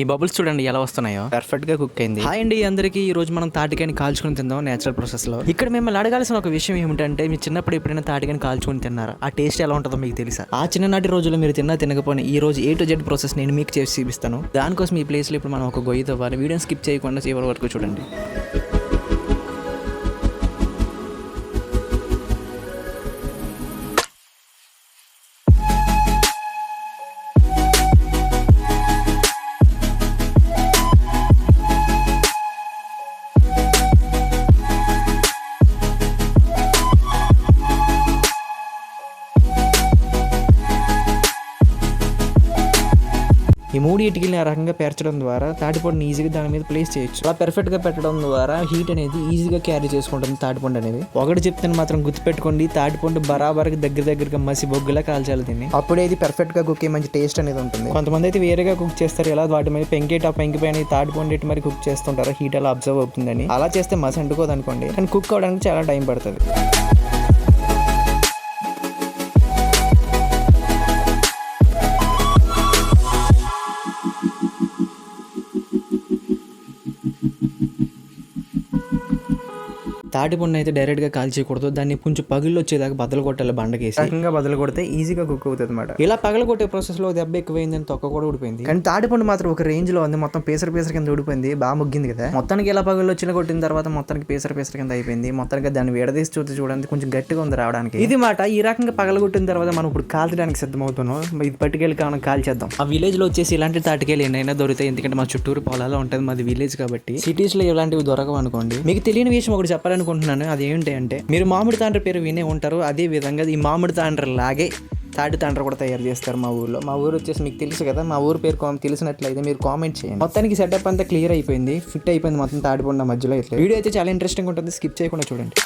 ఈ బబుల్స్ చూడండి ఎలా వస్తున్నాయో. పర్ఫెక్ట్గా కుక్ అయింది. హాయ్ అండి అందరికీ ఈ రోజు మనం తాటికాయని కాల్చుకుని తిందాం నేచురల్ ప్రాసెస్లో ఇక్కడ మిమ్మల్ని అడగాల్సిన ఒక విషయం ఏమిటంటే మీ చిన్నప్పుడు ఎప్పుడైనా తాటికాయని కాల్చుకుని తిన్నారా? ఆ టేస్ట్ ఎలా ఉంటుందో మీకు తెలుసా? ఆ చిన్ననాటి రోజుల్లో మీరు తిన్నా తినకపోయినా ఈ రోజు ఏ టు జెడ్ ప్రాసెస్ నేను మీకు చేసి చూపిస్తాను. దానికోసం ఈ ప్లేస్లో ఇప్పుడు మనం ఒక గొయ్యి తవ్వాలి వీడియో స్కిప్ చేయకుండా చివరి వరకు చూడండి. ఈ మూడు ఇటుకల్ని ఆ రకంగా పేర్చడం ద్వారా తాటిపండుని ఈజీగా దాని మీద ప్లేస్ చేయొచ్చు. అలా పెర్ఫెక్ట్గా పెట్టడం ద్వారా హీట్ అనేది ఈజీగా క్యారీ చేసుకుంటుంది తాటిపండు అనేది. ఒకటి చెప్తాను మాత్రం గుర్తుపెట్టుకోండి తాటిపండు బరాబర్కి దగ్గర దగ్గరగా మసి బొగ్గులా కాల్చాలి దీన్ని. అప్పుడే ఇది పెర్ఫెక్ట్గా కుక్ మంచి టేస్ట్ అనేది ఉంటుంది. కొంతమంది అయితే వేరేగా కుక్ చేస్తారు ఇలా వాటి మీద పెంకేట పెంకి పైన తాటిపండు ఇటు మరి కుక్ చేస్తుంటారు హీట్ అలా అబ్జర్వ్ అవుతుందని. అలా చేస్తే మసి అంటుకోదనుకోండి కానీ కుక్ అవడానికి చాలా టైం పడుతుంది. తాటిపండు అయితే డైరెక్ట్గా కాల్చేయకూడదు. దాన్ని కొంచెం పగుళ్ళు వచ్చేదాకా బద్దలు కొట్టాలి బండకేసి రకంగా బద్దలు కొడితే ఈజీగా కుక్ అవుతుంది అనమాట ఇలా పగలు కొట్టే ప్రాసెస్లో దెబ్బ ఎక్కువైందని తొక్క కూడా ఊడిపోయింది. కానీ తాటిపండు మాత్రం ఒక రేంజ్లో ఉంది. మొత్తం పేసర పేసర కింద ఊడిపోయింది. బాగా ముగ్గింది కదా. మొత్తానికి ఇలా పగుళ్ళు వచ్చిన కొట్టిన తర్వాత మొత్తానికి పేసర పేసర కింద అయిపోయింది. మొత్తానికి దాన్ని విడదీసి చూస్తే చూడండి. కొంచెం గట్టిగా ఉంది రావడానికి. ఇది మాట ఈ రకంగా పగలగొట్టిన తర్వాత మనం ఇప్పుడు కాల్చడానికి సిద్ధమవుతున్నాం. ఇది పట్టుకెళ్ళి మనం కాల్చేద్దాం. ఆ విలేజ్లో వచ్చేసి ఇలాంటి తాటికెళ్ళి ఎన్నైనా దొరుకుతాయి. ఎందుకంటే మా చుట్టూరు పొలాల్లో ఉంటుంది. మాది విలేజ్ కాబట్టి. సిటీస్లో ఇలాంటివి దొరకవు అనుకోండి. మీకు తెలియని విషయం ఒకటి అనుకుంటున్నాను అది ఏంటి అంటే మీరు మామిడి తాండ్ర పేరు వినే ఉంటారు. అదే విధంగా ఈ మామిడి తాండ్ర లాగే తాటి తాండ్ర కూడా తయారు చేస్తారు మా ఊర్లో. మా ఊరు వచ్చేసి మీకు తెలుసు కదా మా ఊరు పేరు తెలిసినట్లయితే మీరు కామెంట్ చేయండి. మొత్తానికి సెటప్ అంతా క్లియర్ అయిపోయింది. ఫిట్ అయిపోయింది మొత్తం తాడిపండు మధ్యలో అయితే. వీడియో అయితే చాలా ఇంట్రెస్టింగ్ ఉంటుంది. స్కిప్ చేయకుండా చూడండి.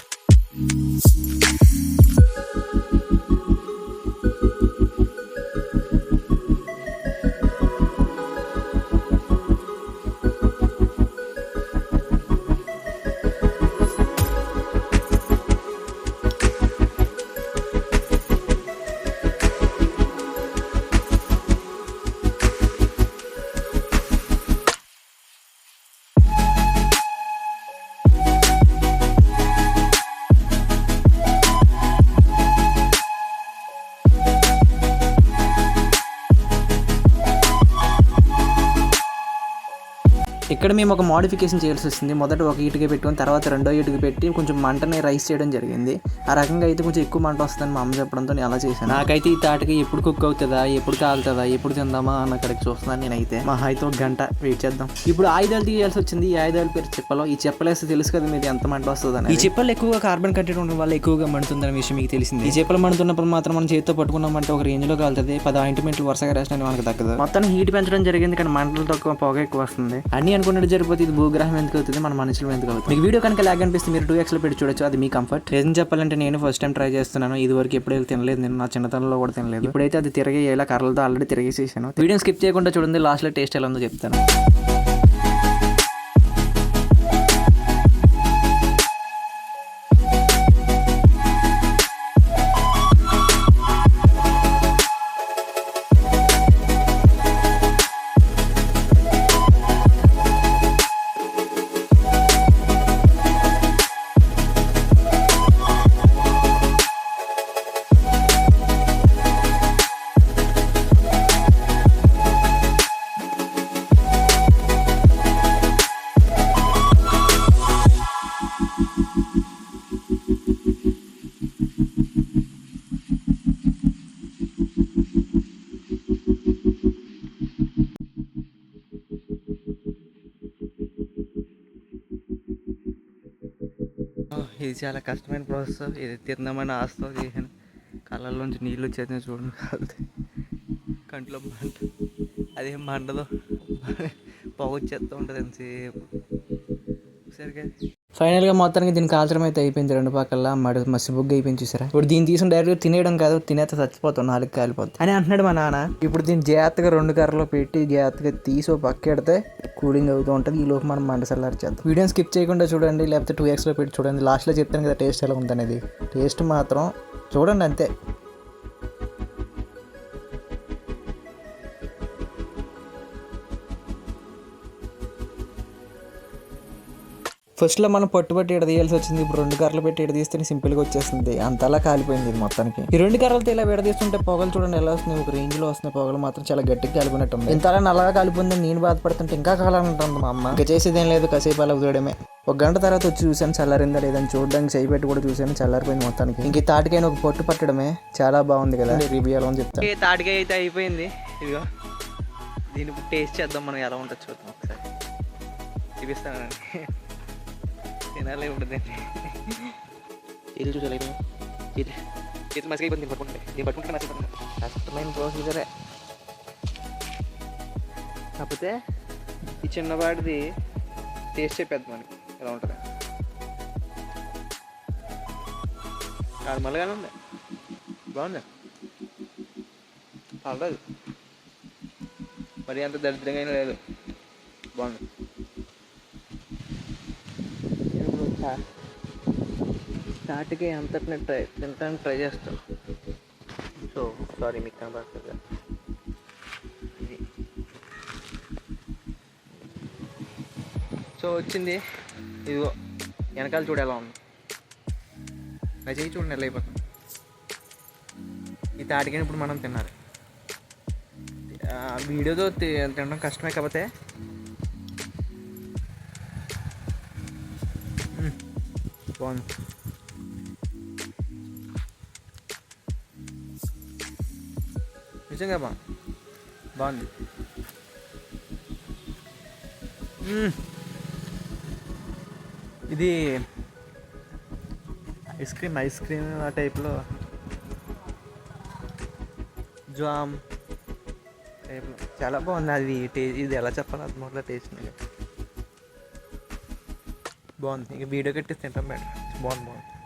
ఇక్కడ మేము ఒక మోడిఫికేషన్ చేయాల్సి వస్తుంది మొదట ఒక ఇటుక పెట్టుకొని తర్వాత రెండో ఇటుక పెట్టి కొంచెం మంటని రైస్ చేయడం జరిగింది. ఆ రకంగా అయితే కొంచెం ఎక్కువ మంట వస్తుందని మా అమ్మ చెప్పడంతో నేను అలా చేశాను. నాకైతే ఈ తాటికి ఎప్పుడు కుక్ అవుతుందా ఎప్పుడు కాలుతుందా ఎప్పుడు తిందామా అన్న కరెక్ట్ చూస్తున్నాను నేనైతే. మా అయితే ఒక గంట వెయిట్ చేద్దాం. ఇప్పుడు ఆయుధాలు తీయాల్సి వచ్చింది. ఈ ఆయుధాల పేరు చెప్పలో. ఈ చెప్పలేస్తే తెలుసు కదా మీరు ఎంత మంట వస్తుందని ఈ చెప్పలు ఎక్కువగా కార్బన్ కంటెంట్ ఉండడం వల్ల ఎక్కువగా మండుతుందనే విషయం మీకు తెలిసింది. ఈ చెప్పలు మండుతున్నప్పుడు మాత్రం మనం చేతితో పట్టుకున్నామంటే ఒక రేంజ్లో కాలుతుంది. పది ఆయింట్మెంట్లు వరుసగా రాసిన మనకు దక్కదు మొత్తం హీట్ పెంచడం జరిగింది కానీ మంటలు తక్కువ పొగ ఎక్కువ వస్తుంది. అన్ని అనుకున్నట్టు జరిగిపోతే ఇది భూగ్రహం ఎందుకు అవుతుంది? మన మనుషులు ఎందుకు అవుతుంది మీకు వీడియో కనుక లాగ్ అనిపిస్తే మీరు టూ ఎక్స్లో పెట్టి చూడొచ్చు. అది మీ కంఫర్ట్ నిజం చెప్పాలంటే నేను ఫస్ట్ టైం ట్రై చేస్తున్నాను. ఇది వరకు ఎప్పుడైతే తినలేదు. నేను నా చిన్నతనంలో కూడా తినలేదు. ఇప్పుడైతే అది తిరిగి ఇలా కర్రలతో ఆల్రెడీ తిరిగేసేసాను. వీడియో స్కిప్ చేయకుండా చూడండి. లాస్ట్లో టేస్ట్ ఎలా ఉందో చెప్తాను. ఇది చాలా కష్టమైన ప్రాసెస్ ఇది తిందామని ఆస్తో చేశాను కళ్ళల్లోంచి నీళ్ళు వచ్చేది చూడండి. కాదు కంట్లో మంట. అదేం మండదు పొగ వచ్చేస్తూ ఉంటుంది ఎంతసేపు. సరిగా ఫైనల్గా మొత్తానికి దీనికి కాల్చడం అయితే అయిపోయింది రెండు పక్కల మడి మసి బుగ్గ అయిపోయింది చూసారా? ఇప్పుడు దీన్ని తీసుకుని డైరెక్ట్ తినేయడం కాదు తినేస్తే చచ్చిపోతాం నాలుగు కాలిపోతుంది అని అంటున్నాడు మా నాన్న. ఇప్పుడు దీన్ని జాగ్రత్తగా రెండు కర్రలో పెట్టి జాగ్రత్తగా తీసి ఓ పక్క పెడితే కూలింగ్ అవుతూ ఉంటుంది. ఈ లోపు మనం మండసల్లారి చేద్దాం. వీడియోని స్కిప్ చేయకుండా చూడండి లేకపోతే టూ ఎక్స్లో పెట్టి చూడండి. లాస్ట్లో చెప్తాను కదా టేస్ట్ ఎలా ఉందనేది. టేస్ట్ మాత్రం చూడండి అంతే. ఫస్ట్లో మనం పట్టుబట్టి ఇడ తీయాల్సి వచ్చింది. ఇప్పుడు రెండు కర్రలు పెట్టి ఇడ తీస్తే సింపుల్గా వచ్చేస్తుంది. అంతలా కాలిపోయింది ఇది మొత్తానికి. ఈ రెండు కర్రలతో ఇలా విడదీస్తుంటే పొగలు చూడండి ఎలా వస్తున్నాయి. ఒక రేంజ్లో వస్తున్నాయి. పొగలు మాత్రం చాలా గట్టిగా కాలిపోయినట్టు ఉంది ఇంతలా నల్లగా కాలిపోయింది నేను బాధపడుతుంటే ఇంకా కావాలంటుంది మా అమ్మ. ఇంకా చేసేది ఏం లేదు. కాసేపు అలా వదిలేయడమే. ఒక గంట తర్వాత వచ్చి చూశాను చల్లారిందా లేదని చూడడానికి చేయి పెట్టి కూడా చూశాను. చల్లారిపోయింది మొత్తానికి. ఇంక తాటికైన ఒక పొట్టు పట్టడమే చాలా బాగుంది కదా. రివ్యూ ఎలా అని చెప్తాను. తాటికాయ అయితే అయిపోయింది? ఇదిగో. దీన్ని టేస్ట్ చేద్దాం మనం. ఎలా ఉంటుంది చూద్దాం ఒకసారి. చూపిస్తానండి తినాలి ఉంటుందండి చేతులు చూసాలి చేతులు చేతులు మసిగా అయిపోయింది దీన్ని పట్టుకుంటే దీన్ని పట్టుకుంటే మసిగా కష్టమైన ప్రొసీజరే కాకపోతే ఈ చిన్నవాడిది టేస్ట్ చెప్పేద్దాం మనకి ఎలా ఉంటుంది నార్మల్గానే ఉంది బాగుంది పర్లేదు మరి అంత దరిద్రంగా లేదు బాగుంది తాటికి స్టార్ట్కి అంతటిని ట్రై తినటానికి ట్రై చేస్తాను సో సారీ మీకు కనబడుతుంది ఇది. సో వచ్చింది. ఇదిగో వెనకాల చూడు ఎలా ఉంది. నా చేయి చూడండి ఎలా అయిపోతుంది. ఈ తాటికని ఇప్పుడు మనం తినాలి. వీడియోతో తినడం కష్టమే కాకపోతే понял. నిజంగా బా బాగుంది ఇది ఐస్ క్రీమ్ ఐస్ క్రీమ్ ఆ టైప్లో జామ్ టైప్లో చాలా బాగుంది అది. టే ఇది ఎలా చెప్పాలి అది మొదల టేస్ట్ బాగుంది. ఇక వీడియో కట్టేసి తింటాం బెటర్ బాగుంది? బాగుంది.